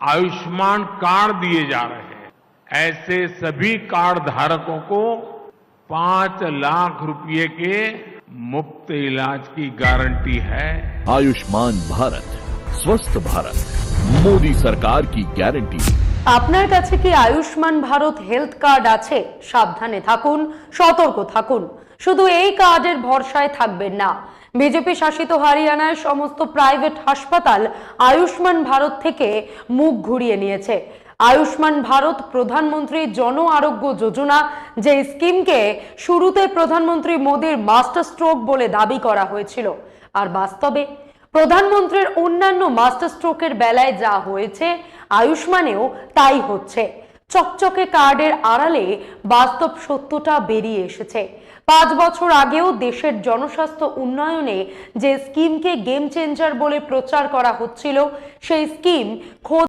Ayushman card दिए जा रहे हैं। ऐसे सभी कार्ड धारकों को पाँच लाख रुपए के मुफ़्त इलाज की गारंटी है। आयुष्मान भारत, स्वस्थ भारत, मोदी सरकार की गारंटी। আপনার কাছে কি আয়ুষ্মান ভারত হেলথ কার্ড আছে? সাবধানে থাকুন, সতর্ক থাকুন। শুধু এই কার্ডের ভরসায় থাকবেন না। বিজেপি শাসিত হরিয়ানার সমস্ত প্রাইভেট হাসপাতাল আয়ুষ্মান ভারত থেকে মুখ ঘুরিয়ে নিয়েছে। আয়ুষ্মান ভারত প্রধানমন্ত্রী জন আরোগ্য যোজনা, যে স্কিমকে শুরুতে প্রধানমন্ত্রী মোদীর মাস্টার স্ট্রোক বলে দাবি করা হয়েছিল। আর বাস্তবে প্রধানমন্ত্রীর অন্যান্য মাস্টার স্ট্রোকের বেলায় যা হয়েছে আয়ুষ্মানেও তাই হচ্ছে। চকচকে কার্ডের আড়ালে বাস্তব সত্যটা বেরিয়ে এসেছে। পাঁচ বছর আগেও দেশের জনস্বাস্থ্য উন্নয়নে যে স্কিমকে গেম চেঞ্জার বলে প্রচার করা হচ্ছিল, সেই স্কিম খোদ